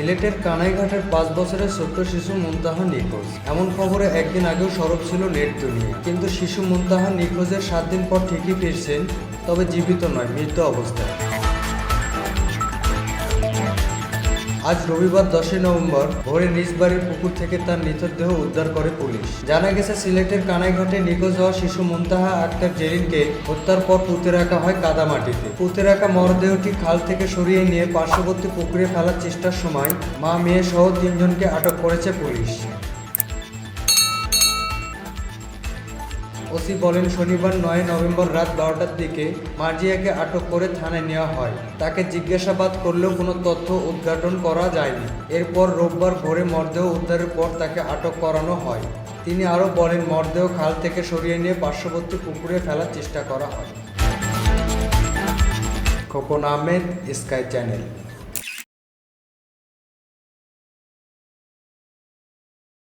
সিলেটের কানাইঘাটের পাঁচ বছরের ছোট্ট শিশু মুনতাহা নিখোঁজ। এমন খবরে একদিন আগেও সরব ছিল নেট দুনিয়া। কিন্তু শিশু মুনতাহা নিখোঁজের সাত দিন পর ঠিকই ফিরছেন, তবে জীবিত নয়, মৃত অবস্থায়। আজ রবিবার দশই নভেম্বর ভোরে নিজ বাড়ির পুকুর থেকে তার মৃতদেহ উদ্ধার করে পুলিশ। জানা গেছে, সিলেটের কানাইঘাটে নিখোঁজ হওয়া শিশু মুনতাহা আক্তার জেরিনকে হত্যার পর পুঁতে রাখা হয় কাদা মাটিতে। পুঁতে রাখা মরদেহটি খাল থেকে সরিয়ে নিয়ে পার্শ্ববর্তী পুকুরে ফেলার চেষ্টার সময় মা, মেয়ে সহ তিনজনকে আটক করেছে পুলিশ। ওসি বলেন, শনিবার নয় নভেম্বর রাত বারোটার দিকে মার্জিয়াকে আটক করে থানায় নেওয়া হয়। তাকে জিজ্ঞাসাবাদ করলেও কোনো তথ্য উদ্ঘাটন করা যায়নি। এরপর রোববার ভোরে মরদেহ উদ্ধারের পর তাকে আটক করানো হয়। তিনি আরও বলেন, মরদেহ খাল থেকে সরিয়ে নিয়ে পার্শ্ববর্তী পুকুরে ফেলার চেষ্টা করা হয়। Khokon Ahmed, Sky channel.